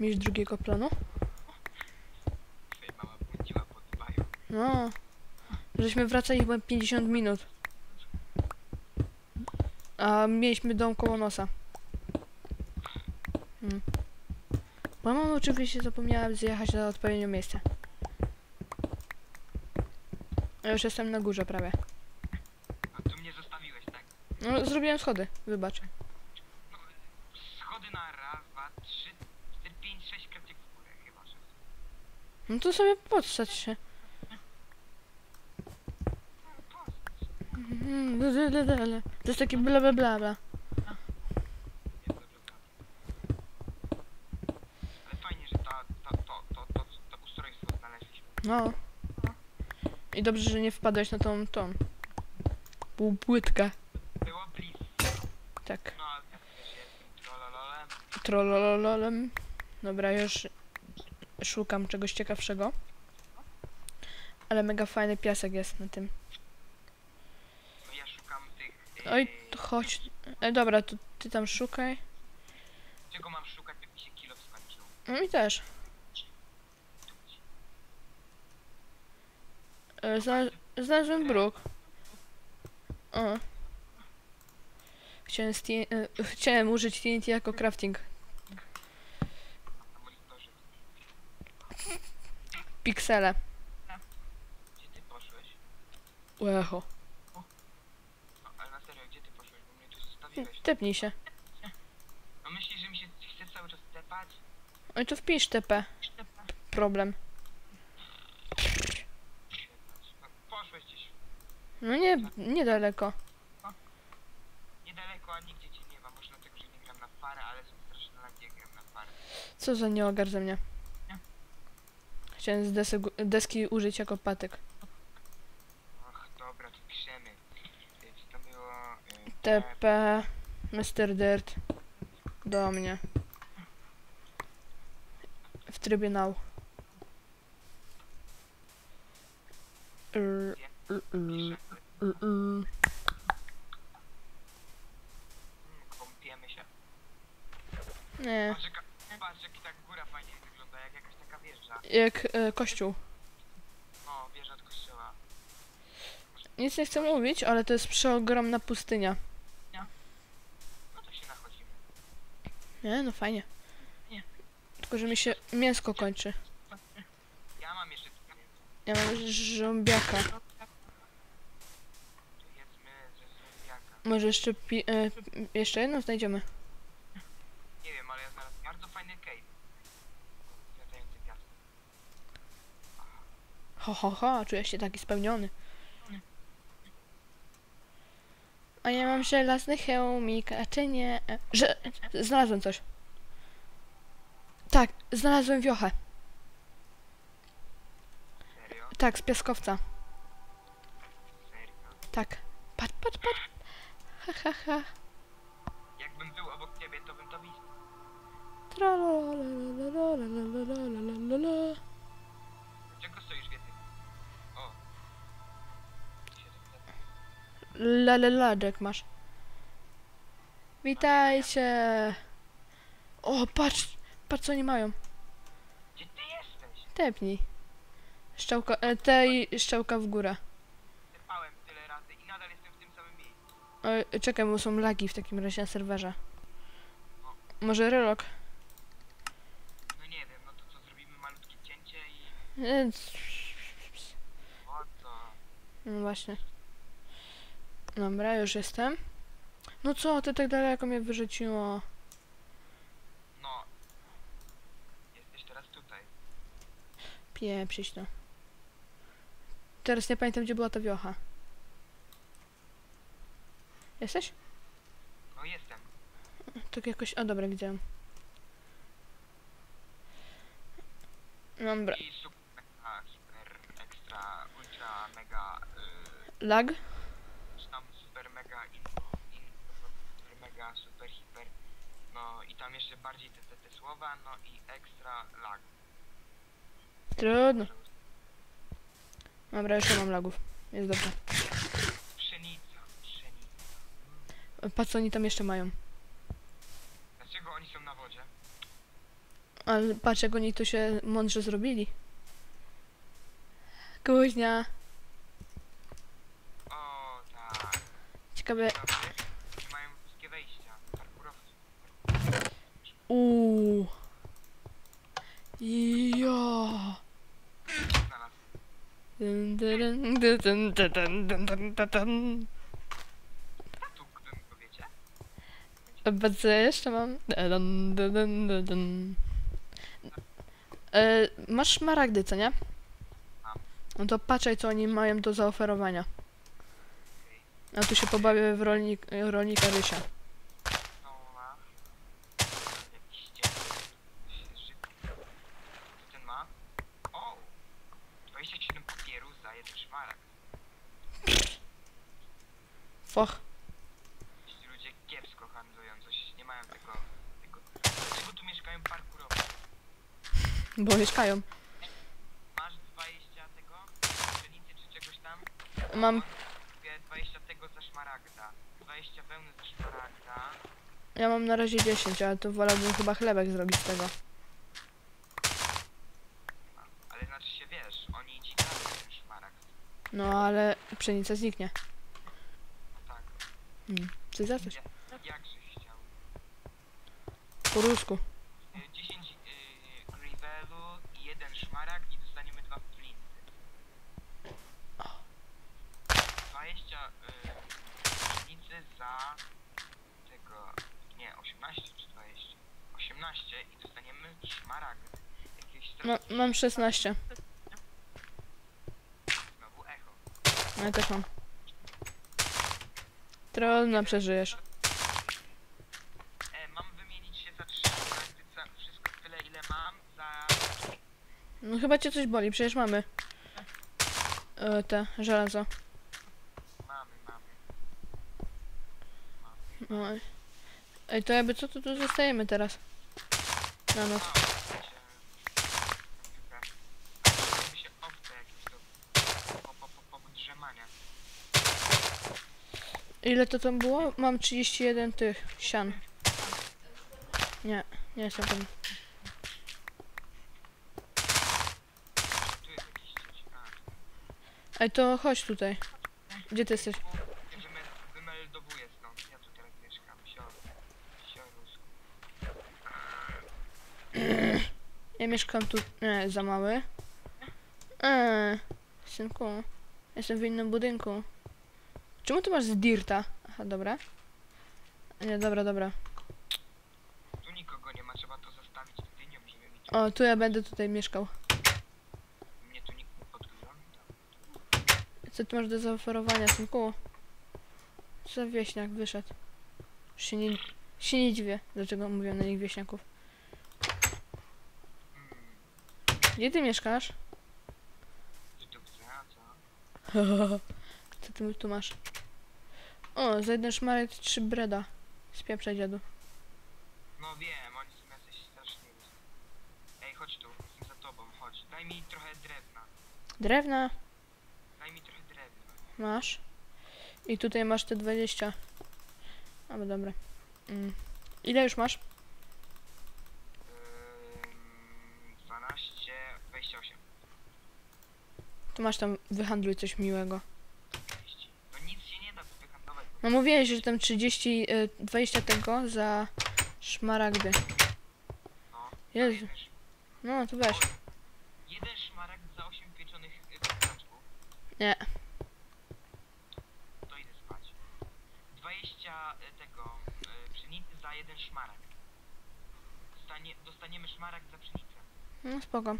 Mieć drugiego planu? No. Żeśmy wracali chyba 50 minut. A mieliśmy dom koło nosa. Hmm. Mama oczywiście zapomniała zjechać na odpowiednie miejsce. Ja już jestem na górze prawie. A tu mnie zostawiłeś, tak? No, zrobiłem schody, wybacz. No to sobie podstać się. To jest takie bla bla bla bla. No. I dobrze, że nie wpadłeś na tą, tą półpłytkę. Było blisko. Tak. Trollolololem. Dobra, już szukam czegoś ciekawszego. Ale mega fajny piasek jest na tym. No ja szukam tych... Yy, Oj, chodź. E, dobra, to ty tam szukaj. Czego mam szukać, jak mi się kilo skończył? No mi też. E, zna- znalazłem bruk. O. Chciałem, e, chciałem użyć TNT jako crafting. Na monitorze. Piksele. Gdzie ty poszłeś? Łecho. Ale na serio, gdzie ty poszłeś? Bo mnie tu zostawiłeś. Tepnij się. No myślisz, że mi się chce cały czas tepać? Oj, to wpisz TP. Problem. No, poszłeś gdzieś No nie, niedaleko. niedaleko, a nigdzie cię nie ma. Może dlatego, że nie gram na parę, ale są straszne lagi, jak gram na parę. Co za nieogar ze mnie. Chciałem z desek, deski użyć jako patyk. Och, dobra, to piszemy. Więc to było... Yy, TP, Mr. Dirt. Do mnie. W trybie now. R, r, r, kąpiemy się. Nie, wieża. jak e, kościół. No, wieża od kościoła. Nic nie chcę mówić, ale to jest przeogromna pustynia. No to się nachodzimy. Nie, no fajnie. Nie. Tylko, że mi się mięsko kończy. Ja mam jeszcze. Ja mam. Może jeszcze pi- e, jeszcze jedną znajdziemy. Nie wiem, ale ja znalazłem bardzo fajny cave. Latający piasek. Ho, ho, ho, czuję się taki spełniony. A ja mam żelazny hełmik, a czy nie? E, Że... Znalazłem coś. Tak, znalazłem wiochę. Serio? Tak, z piaskowca. Serio? Tak. Patrz, patrz, patrz. Ha, ha, ha. Jakbym był obok ciebie, to bym to widział. Laleladek masz. Witajcie. O, patrz, patrz co oni mają. Gdzie ty jesteś? Tepnij. Szczałka, e, tej szczałka w górę. Tepałem tyle razy i nadal jestem w tym samym miejscu. E, czekaj, bo są lagi w takim razie na serwerze. Może relok? No nie wiem, no to co, zrobimy malutkie cięcie i... E, O co? no właśnie. Dobra, już jestem. No co, ty tak daleko mnie wyrzuciło. No. Jesteś teraz tutaj. Pieprzyć to. Teraz nie pamiętam, gdzie była ta wiocha. Jesteś? No jestem. Tak jakoś... O, dobra, widziałem. Dobra. I super, ekstra, ultra, mega, y, Lag? czy tam super, mega, in, in, super, mega, super, hiper. No i tam jeszcze bardziej te, te, te słowa, no i ekstra lag. Trudno. Dobra, nie mam lagów. Jest dobrze. Pszenica, pszenica. Patrz, co oni tam jeszcze mają. Dlaczego oni są na wodzie? Ale patrz, jak oni to się mądrze zrobili. Kuźnia. O, tak. Ciekawe. Dobry. Uuu. Jo. Dun, dun, dun, dun, dun, Bardzo jeszcze mam. Dun, dun, dun, dun. Masz szmaragdy, co nie? No to patrzaj, co oni mają do zaoferowania. A tu się pobawię w rolnik rolnika Rysia. Foch. Ci ludzie kiepsko handlują, coś nie mają tego... tego. Dlaczego tu mieszkają parkurowie? Bo mieszkają. Masz 20 tego? Pszenicy czy czegoś tam? Mam, Kupię 20 tego za szmaragda. 20 wełny za szmaragda. ja mam na razie 10, ale to wolałbym chyba chlebek zrobić z tego. Ale znaczy się wiesz, oni ci dają ten szmaragd. No ale pszenica zniknie. No tak. Hmm. Ty za coś. Ja, jakżeś chciał. Po rusku. Y, 10 y, grivelu i jeden szmaragd i dostaniemy dwa flinty. 20 y, pszenicy za tego, nie, 18 czy 20? 18 i dostaniemy szmaragd. Jakieś Ma, mam 16. znowu echo. No ja też mam. Trudno, przeżyjesz. E, mam wymienić się za 3 szmaragdy, za wszystko tyle ile mam, za... No chyba cię coś boli, przecież mamy. E, te, żelazo. Mamy, mamy. No. Ej, to jakby co, to tu zostajemy teraz. Na noc. Ile to tam było? Mam 31 tych sian. Nie, nie jestem. A, Ej, to chodź tutaj. Gdzie ty jesteś? Ja mieszkam. Ja mieszkam tu. Nie, za mały. Eee, synku. Jestem w innym budynku. Czemu ty masz z dirta? Aha, dobra. Nie, dobra, dobra. Tu nikogo nie ma, trzeba to zostawić dynią, żeby mi tu... O, tu ja będę tutaj mieszkał. Mnie tu nikt nie podgląda. Co ty masz do zaoferowania, synku? Co za wieśniak wyszedł? Już Się nie, się nie dziwię, dlaczego mówią na nich wieśniaków. Hmm, Gdzie ty mieszkasz? Co ty tu masz? O, za jeden szmarek trzy breda. Spieprzaj dziadu. No wiem, oni są jacyś strasznie... Ej, chodź tu, jestem za tobą, chodź. Daj mi trochę drewna. Drewna Daj mi trochę drewna. masz. I tutaj masz te 20. A, bo dobra. Mm. Ile już masz? Ym, 12, 28. To masz tam, wyhandluj coś miłego. 30. No nic się nie da tu wyhandlować. No mówiłeś, że tam 30, y, 20 tego za szmaragdy. No. Jeden sz- No, to weź. Jeden szmaragd za 8 pieczonych y, kurczaczków. Nie. To idę spać. 20 y, tego y, pszenicy za jeden szmaragd. Dostanie, dostaniemy szmaragd za pszenicę. No, spoko.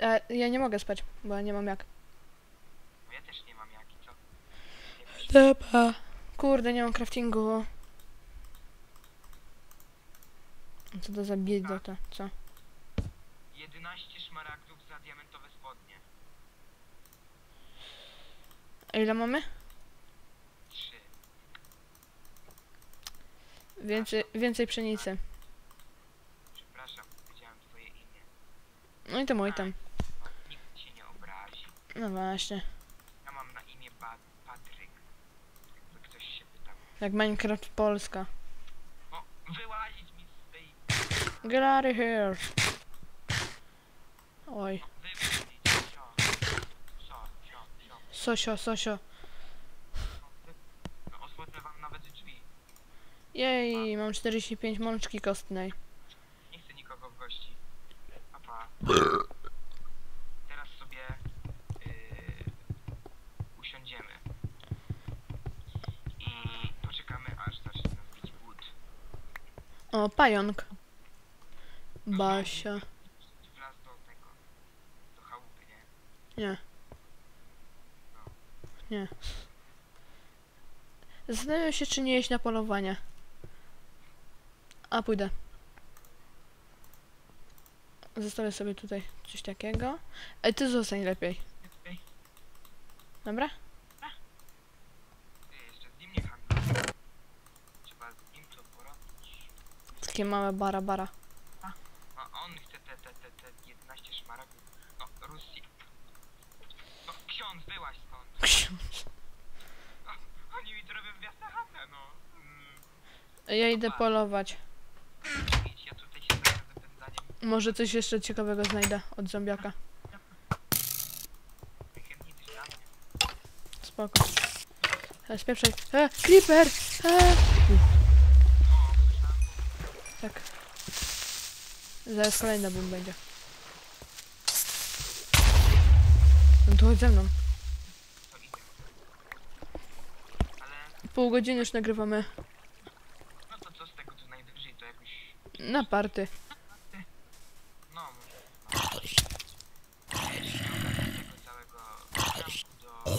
E, ja nie mogę spać, bo ja nie mam jak. No ja też nie mam jaki, co? Jakoś- Dobra. Kurde, nie mam craftingu. Co to za biedota, co? 11 szmaragdów za diamentowe spodnie. A ile mamy? 3. Więcej, więcej pszenicy. Przepraszam, powiedziałem twoje imię. No i to mój tam. No, nikt się nie obrazi. No właśnie. Ja mam na imię Patryk. Jakby ktoś się pytał. Jak Minecraft Polska. Wyłazić mi z tej... Get out of here. Oj. Sosio, sosio. No, osłonę wam nawet drzwi. Jej, mam 45 mączki kostnej. Nie chcę nikogo w gości. Papa. O, pająk. Basia. Nie? Nie. Nie. Zastanawiam się, czy nie jeść na polowanie. A, pójdę. Zostawię sobie tutaj coś takiego. Ej, ty zostań lepiej. Ej, Dobra? ty jeszcze z nim nie handluj. Trzeba z nim to porobić. Takie małe bara bara. No on chce te, te, te, te 11 szmaragdów. No, Rusji. No, ksiądz, byłaś stąd. Oni mi zrobią wiasachane, no. Mm, Ja idę polować. ja tutaj się. Może coś jeszcze ciekawego znajdę od zombiaka. Spoko. Spieprzaj. E, creeper! E! Tak. Zaraz kolejny boom będzie. No to chodź ze mną. to idę. Ale, Pół godziny już nagrywamy no to co z tego, to najwyżej to jakoś, na party. no, może. No. Do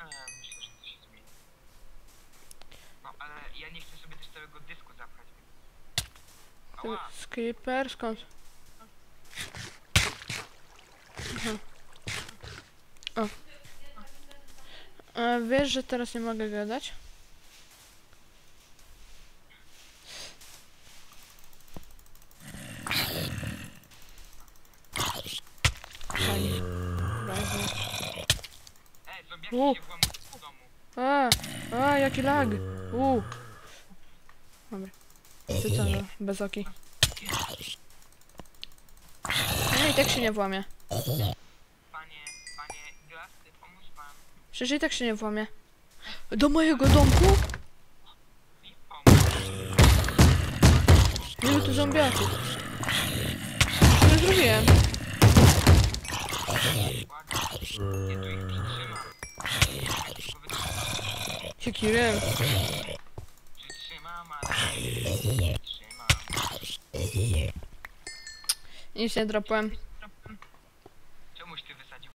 ale myślę, że to się zmieni. No, ale ja nie chcę sobie też całego dysku zapchać. Creeper, skąd? O. A wiesz, że teraz nie mogę gadać? Fajnie. U. A, a, jaki lag. U. Dobra. Ty co, no, bez oki. No i tak się nie włamie. Przecież i tak się nie włamie. Do mojego domku? Ile tu zombiaków? Co zrobiłem? Błagam. Ja. Powiedz, Jaki rym. Nic nie dropłem.